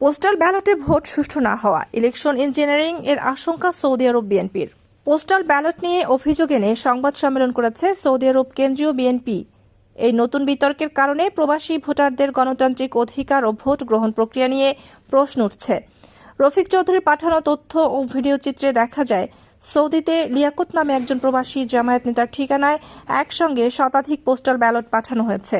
Postal ব্যালটে vote সুষ্ঠু না হওয়া, ইলেকশন ইঞ্জিনিয়ারিং এর আশঙ্কা সৌদি আরব বিএনপির। পোস্টাল ব্যালট নিয়ে অভিযোগ এনে সংবাদ সম্মেলন করেছে সৌদি আরব কেন্দ্রীয় বিএনপি। এই নতুন বিতর্কের কারণে প্রবাসী ভোটারদের গণতান্ত্রিক অধিকার ও ভোট গ্রহণ প্রক্রিয়া নিয়ে প্রশ্ন উঠছে। রফিক চৌধুরী পাঠানো তথ্য ও ভিডিও চিত্রে দেখা যায়, সৌদিতে লিয়াকত নামে একজন প্রবাসী জামায়াত নেতার ঠিকানায় একসঙ্গে শতাধিক পোস্টাল ব্যালট পাঠানো হয়েছে।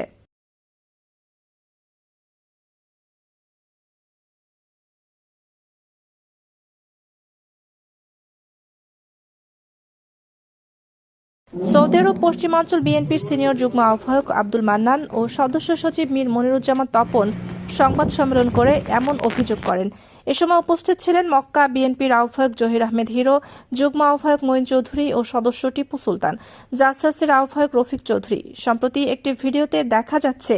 সৌদি আরব পশ্চিমাঞ্চল বিএনপির সিনিয়র যুগ্ম আহ্বায়ক আব্দুল মান্নান ও সদস্য সচিব মীর মনিরুজ্জামান তপন সংবাদ সম্মেলন করে এমন অভিযোগ করেন। এ সময় উপস্থিত ছিলেন মক্কা বিএনপির আহ্বায়ক জহির আহমেদ হিরো যুগ্ম আহ্বায়ক মঈন চৌধুরী ও সদস্য টিপু সুলতান জাসাসের আহ্বায়ক রফিক চৌধুরী। সম্প্রতি একটি ভিডিওতে দেখা যাচ্ছে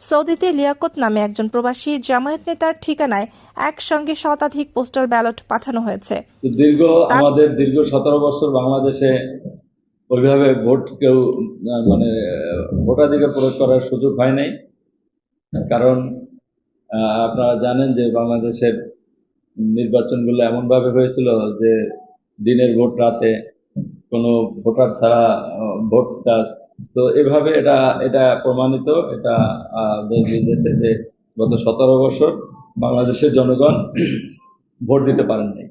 সৌদিতে লিয়াকত নামে একজন প্রবাসী জামায়াত নেতার ঠিকানায় একসঙ্গে শতাধিক পোস্টাল ব্যালট পাঠানো হয়েছে। দীর্ঘ আমাদের দীর্ঘ সতেরো বছর বাংলাদেশে ওইভাবে ভোট কেউ মানে ভোটাধিকার প্রয়োগ করার সুযোগ হয় নাই। কারণ আপনারা জানেন যে বাংলাদেশের নির্বাচনগুলো এমনভাবে হয়েছিল যে দিনের ভোট রাতে কোনো ভোটার ছাড়া ভোট কাজ তো এভাবে এটা এটা প্রমাণিত, এটা দেশ যে গত সতেরো বছর বাংলাদেশের জনগণ ভোট দিতে পারেননি।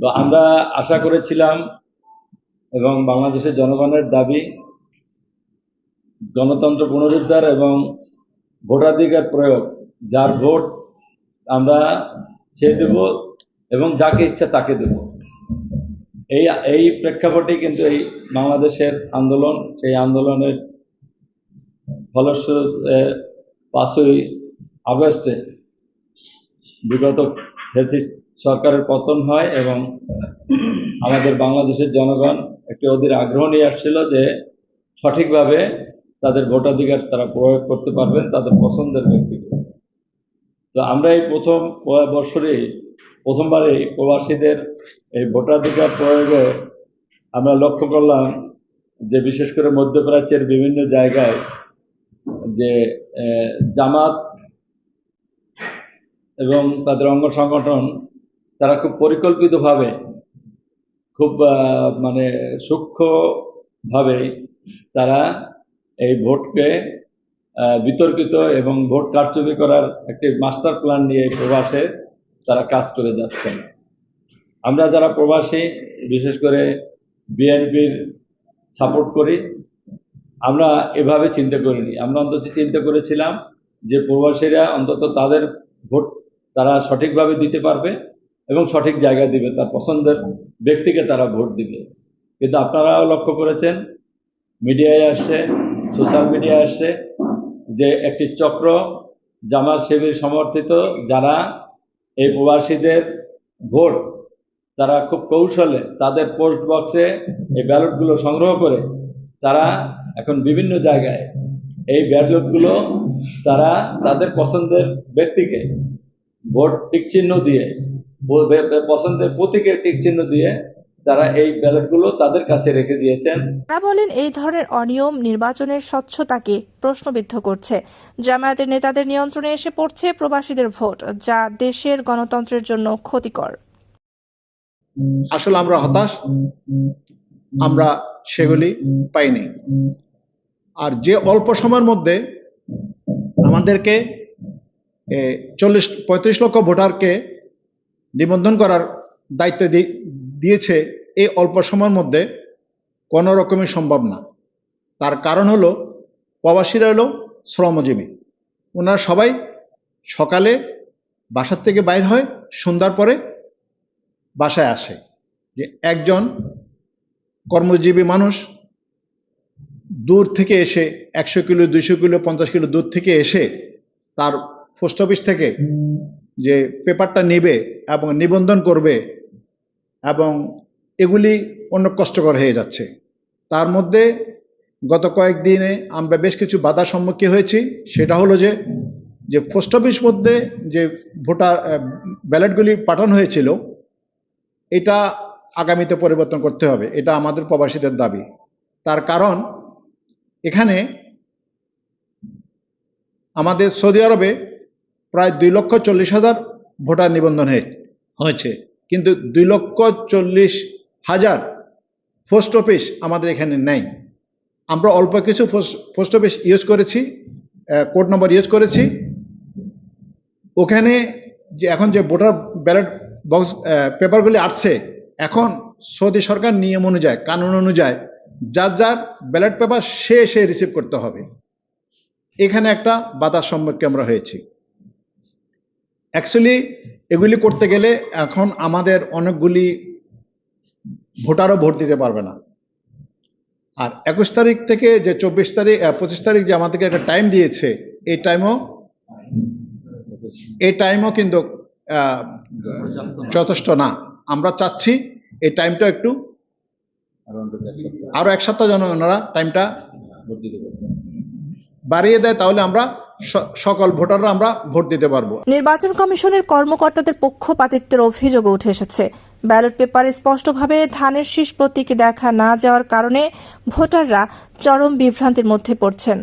তো আমরা আশা করেছিলাম এবং বাংলাদেশের জনগণের দাবি গণতন্ত্র পুনরুদ্ধার এবং ভোটাধিকার প্রয়োগ। যার ভোট আমরা সে দেব এবং যাকে ইচ্ছা তাকে দেব। এই এই প্রেক্ষাপটে কিন্তু এই বাংলাদেশের আন্দোলন, সেই আন্দোলনের ফলস্বরূপ পাঁচই আগস্টে বিগত ফ্যাসিস্ট সরকারের পতন হয় এবং আমাদের বাংলাদেশের জনগণ একটি অধীর আগ্রহ নিয়ে আসছিল যে সঠিকভাবে তাদের ভোটাধিকার তারা প্রয়োগ করতে পারবেন তাদের পছন্দের ব্যক্তিকে। তো আমরা এই প্রথম বছরে প্রথমবারে প্রবাসীদের এই ভোটাধিকার প্রয়োগে আমরা লক্ষ্য করলাম যে বিশেষ করে মধ্যপ্রাচ্যের বিভিন্ন জায়গায় যে জামাত এবং তাদের অঙ্গ সংগঠন, তারা খুব পরিকল্পিতভাবে খুব মানে সূক্ষ্মভাবে তারা এই ভোটকে বিতর্কিত এবং ভোট কারচুপি করার একটি মাস্টার প্ল্যান নিয়ে প্রবাসে তারা কাজ করে যাচ্ছেন। আমরা যারা প্রবাসী, বিশেষ করে বিএনপির সাপোর্ট করি, আমরা এভাবে চিন্তা করিনি। আমরা অন্তত চিন্তা করেছিলাম যে প্রবাসীরা অন্তত তাদের ভোট তারা সঠিকভাবে দিতে পারবে। এবং সঠিক জায়গায় দিবে, তার পছন্দের ব্যক্তিকে তারা ভোট দিবে। কিন্তু আপনারাও লক্ষ্য করেছেন, মিডিয়ায় আসছে সোশ্যাল মিডিয়ায় আসছে যে একটি চক্র জামাত শিবির সমর্থিত, যারা এই প্রবাসীদের ভোট, তারা খুব কৌশলে তাদের পোস্ট বক্সে এই ব্যালটগুলো সংগ্রহ করে, তারা এখন বিভিন্ন জায়গায় এই ব্যালটগুলো তারা তাদের পছন্দের ব্যক্তিকে ভোট টিক চিহ্ন দিয়ে পছন্দের প্রতীকের টিক চিহ্ন দিয়ে তারা এই ব্যালটগুলো তাদের কাছে রেখে দিয়েছেন। তারা বলেন এই ধরনের অনিয়ম নির্বাচনের স্বচ্ছতাকে প্রশ্নবিদ্ধ করছে। জামায়াতের নেতাদের নিয়ন্ত্রণে এসে পড়ছে প্রবাসীদের ভোট যা দেশের গণতন্ত্রের জন্য ক্ষতিকর। আসলে আমরা হতাশ আমরা সেগুলি পাইনি। আর যে অল্প সময়ের মধ্যে আমাদেরকে চল্লিশ পঁয়ত্রিশ লক্ষ ভোটারকে নিবন্ধন করার দায়িত্ব দিয়েছে এই অল্প সময়ের মধ্যে কোনো রকমই সম্ভব না। তার কারণ হলো, প্রবাসীরা হলো শ্রমজীবী। ওনারা সবাই সকালে বাসার থেকে বাইর হয়, সন্ধ্যার পরে বাসায় আসে। যে একজন কর্মজীবী মানুষ দূর থেকে এসে একশো কিলো, দুইশো কিলো, পঞ্চাশ কিলো দূর থেকে এসে তার পোস্ট অফিস থেকে যে পেপারটা নেবে এবং নিবন্ধন করবে এবং এগুলি অন্য কষ্টকর হয়ে যাচ্ছে। তার মধ্যে গত কয়েকদিনে আমরা বেশ কিছু বাধার সম্মুখীন হয়েছি। সেটা হলো যে যে পোস্ট অফিস মধ্যে যে ভোটার ব্যালটগুলি পাঠানো হয়েছিল, এটা আগামীতে পরিবর্তন করতে হবে। এটা আমাদের প্রবাসীদের দাবি। তার কারণ, এখানে আমাদের সৌদি আরবে প্রায় দুই লক্ষ চল্লিশ হাজার ভোটার নিবন্ধন হয়ে- হয়েছে। কিন্তু দুই লক্ষ চল্লিশ হাজার পোস্ট অফিস আমাদের এখানে নেই। আমরা অল্প কিছু পোস্ট অফিস ইউজ করেছি কোড নম্বর ইউজ করেছি। ওখানে যে এখন যে ভোটার ব্যালট বক্স পেপারগুলি আসছে এখন সৌদি সরকার নিয়ম অনুযায়ী, কানুন অনুযায়ী যার যার ব্যালট পেপার সে সে রিসিভ করতে হবে। এখানে একটা বাধার সম্মুখীন আমরা হয়েছি। অ্যাকচুয়ালি এগুলি করতে গেলে এখন আমাদের অনেকগুলি ভোটারও ভোট দিতে পারবে না। আর একুশ তারিখ থেকে যে চব্বিশ তারিখ পঁচিশ তারিখ যে আমাদেরকে একটা টাইম দিয়েছে, এই টাইমও এই টাইমও কিন্তু যথেষ্ট না। আমরা চাচ্ছি এই টাইমটা একটু আরও এক সপ্তাহ যেন ওনারা টাইমটা বাড়িয়ে দেয়, তাহলে আমরা সকল ভোটাররা আমরা ভোট দিতে পারব। নির্বাচন কমিশনের কর্মকর্তাদের পক্ষপাতিত্বের অভিযোগ উঠে এসেছে। ব্যালট পেপারে স্পষ্টভাবে ধানের শীষ প্রতীক দেখা না যাওয়ার কারণে ভোটাররা চরম বিভ্রান্তির মধ্যে পড়ছেন।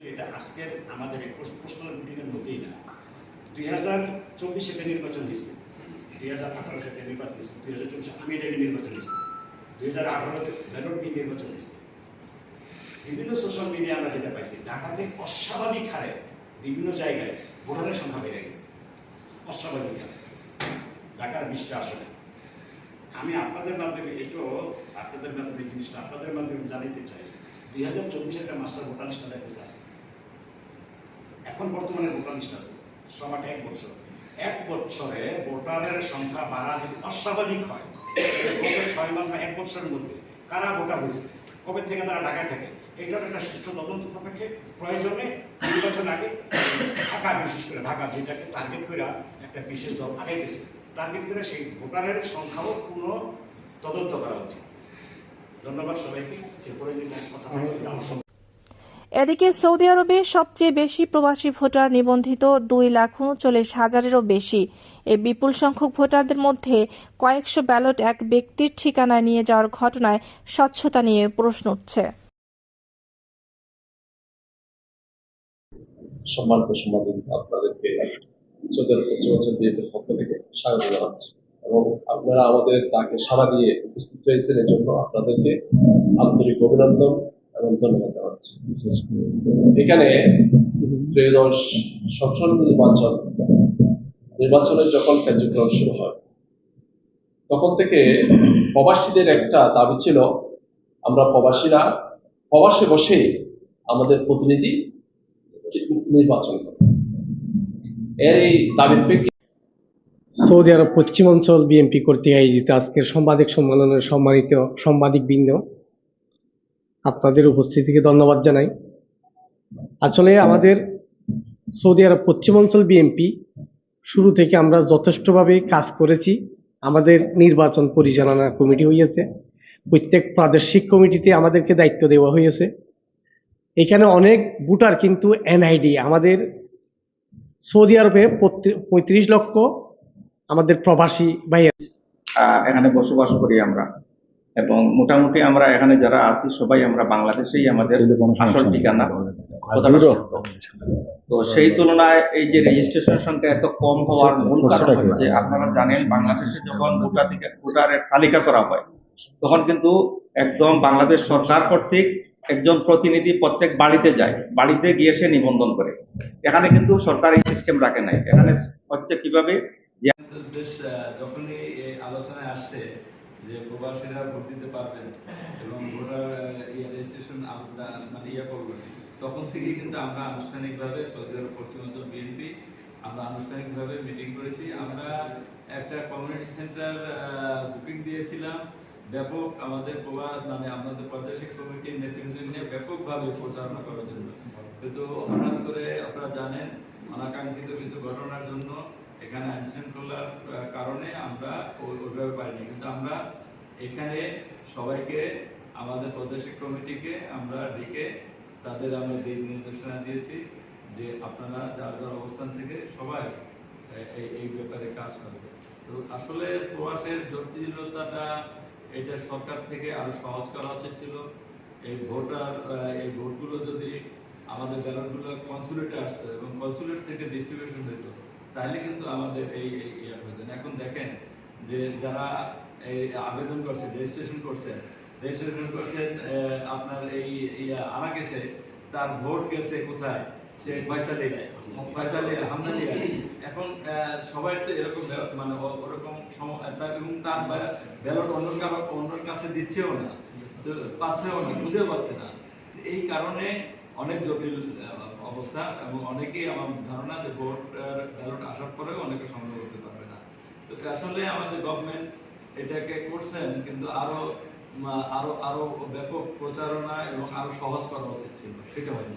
এটা আজকের আমাদের এই মিটিংয়ের মধ্যেই না। দুই হাজার চব্বিশে একটা নির্বাচন হয়েছে দুই হাজার একটা নির্বাচন হয়েছে দুই হাজার চব্বিশে আমি এটা নির্বাচন হয়েছে দুই হাজার আঠারোতে ব্যালট নির্বাচন হয়েছে। বিভিন্ন সোশ্যাল মিডিয়া আমরা যেটা পাইছি। ঢাকাতে অস্বাভাবিক হারে বিভিন্ন জায়গায় ভোটারের সংখ্যা বেড়ে গেছে। অস্বাভাবিক হারে। ঢাকার বিশটা আসলে। আমি আপনাদের মাধ্যমে একটু আপনাদের মাধ্যমে জিনিসটা আপনাদের মাধ্যমে জানাতে চাই। দুই হাজার চব্বিশে একটা মাস্টার ভোটার লিস্ট কাছে আছে। এখন বর্তমানে ভোটার লিস্ট আছে। সমাটা এক বছর। এক বছরে ভোটারের সংখ্যা বাড়া যদি অস্বাভাবিক হয় ছয় মাস বা এক বছরের মধ্যে কারা ভোটার হয়েছে? কবে থেকে তারা ঢাকায় থাকে? এটার একটা সুষ্ঠু তদন্ত সাপেক্ষে প্রয়োজনে নির্বাচন আগে ঢাকা বিশেষ করে ঢাকা যেটাকে টার্গেট করে একটা বিশেষ দল আগে গেছে টার্গেট করে সেই ভোটারের সংখ্যাও পুনঃ তদন্ত করা উচিত। ধন্যবাদ সবাইকে এরপরে যদি কথা থাকে এদিকে সৌদি আরবে সবচেয়ে বেশি প্রবাসী ভোটার নিবন্ধিত দুই লাখ উনচল্লিশ হাজারেরও বেশি। এই বিপুল সংখ্যক ভোটারদের মধ্যে কয়েকশো ব্যালট এক ব্যক্তির ঠিকানায় নিয়ে যাওয়ার ঘটনায় স্বচ্ছতা নিয়ে প্রশ্ন উঠছে। সম্মানিত সাংবাদিক আপনাদেরকে চোদ্দ বছর দিয়েছে পক্ষ থেকে স্বাগত জানাচ্ছি। এবং আপনারা আমাদের তাকে সাড়া দিয়ে উপস্থিত হয়েছেন এর জন্য আপনাদেরকে আন্তরিক অভিনন্দন এবং ধন্যবাদ জানাচ্ছি। এখানে ত্রয়োদশ সংসদ নির্বাচন, নির্বাচনের যখন কার্যক্রম শুরু হয়, তখন থেকে প্রবাসীদের একটা দাবি ছিল, আমরা প্রবাসীরা প্রবাসে বসে আমাদের প্রতিনিধি নির্বাচন এর এই দাবির সৌদি আরব পশ্চিমাঞ্চল বিএনপি কর্তৃক আয়োজিত আজকের সাংবাদিক সম্মেলনের সম্মানিত সাংবাদিক বৃন্দ আপনাদের উপস্থিতিকে ধন্যবাদ জানাই। আসলে আমাদের সৌদি আরব পশ্চিমাঞ্চল বিএনপি শুরু থেকে আমরা যথেষ্টভাবে কাজ করেছি। আমাদের নির্বাচন পরিচালনা কমিটি হয়েছে প্রত্যেক প্রাদেশিক কমিটিতে আমাদেরকে দায়িত্ব দেওয়া হয়েছে এখানে অনেক ভোটার কিন্তু এনআইডি আমাদের সৌদি আরবে পঁয়ত্রিশ লক্ষ আমাদের প্রবাসী ভাইয়ের। এখানে বসবাস করি আমরা। এবং মোটামুটি আমরা এখানে যারা আছি সবাই আমরা বাংলাদেশেই আমাদের আসল ঠিকানা। তো। সেই তুলনায় এই যে রেজিস্ট্রেশন সংখ্যা এত কম হওয়ার মূল কারণ হচ্ছে আপনারা জানেন বাংলাদেশে যখন ভোটার ভোটারের তালিকা করা হয় তখন কিন্তু একদম বাংলাদেশ সরকার কর্তৃক একজন প্রতিনিধি প্রত্যেক বাড়িতে যায়, বাড়িতে গিয়ে সে নিবন্ধন করে। এখানে কিন্তু সরকার এই সিস্টেম রাখে নাই। এখানে হচ্ছে কীভাবে যখনই আলোচনায় আসছে যে প্রবাসীরা ভোট দিতে পারবেন এবং ভোটার ইয়ে রেজিস্ট্রেশন মানে ইয়ে করবেন, তখন কিন্তু আমরা আনুষ্ঠানিকভাবে সৌদি আরব বিএনপি আমরা আনুষ্ঠানিকভাবে মিটিং করেছি। আমরা একটা কমিউনিটি সেন্টার বুকিং দিয়েছিলাম। ব্যাপক আমাদের প্রবাস মানে আমাদের প্রাদেশিক কমিটির নেতৃত্ব নিয়ে ব্যাপকভাবে প্রচারণা করার জন্য। কিন্তু হঠাৎ করে আপনারা জানেন, অনাকাঙ্ক্ষিত কিছু ঘটনার জন্য এখানে আইন শৃঙ্খলার কারণে আমরা ওইভাবে পাইনি। কিন্তু আমরা এখানে সবাইকে, আমাদের প্রাদেশিক কমিটিকে আমরা ডেকে তাদের আমরা দিক নির্দেশনা দিয়েছি যে আপনারা যার যার অবস্থান থেকে সবাই এই ব্যাপারে কাজ করবে। তো আসলে প্রবাসের জটিলতাটা এটা সরকার থেকে আরও সহজ করা উচিত ছিল। এই ভোটার এই ভোটগুলো যদি আমাদের ব্যালটগুলো কনসুলেটে আসতো এবং কনসুলেট থেকে ডিস্ট্রিবিউশন হতো তাহলে কিন্তু আমাদের এই ইয়ে হতো এখন দেখেন যে যারা এই আবেদন করছে রেজিস্ট্রেশন করছেন রেজিস্ট্রেশন করছেন আপনার এই, ইয়া আনাকেশে তার ভোট গেছে কোথায়? মানে এই কারণে অনেক জটিল অবস্থা এবং অনেকেই আমার ধারণা যে ভোট ব্যালট আসার পরেও অনেকে সংগ্রহ করতে পারবে না। তো আসলে আমাদের গভর্নমেন্ট এটাকে করছেন, কিন্তু আরও আরও আরও ব্যাপক প্রচারণা এবং আরও সহজ করা উচিত ছিল, সেটা হয়নি।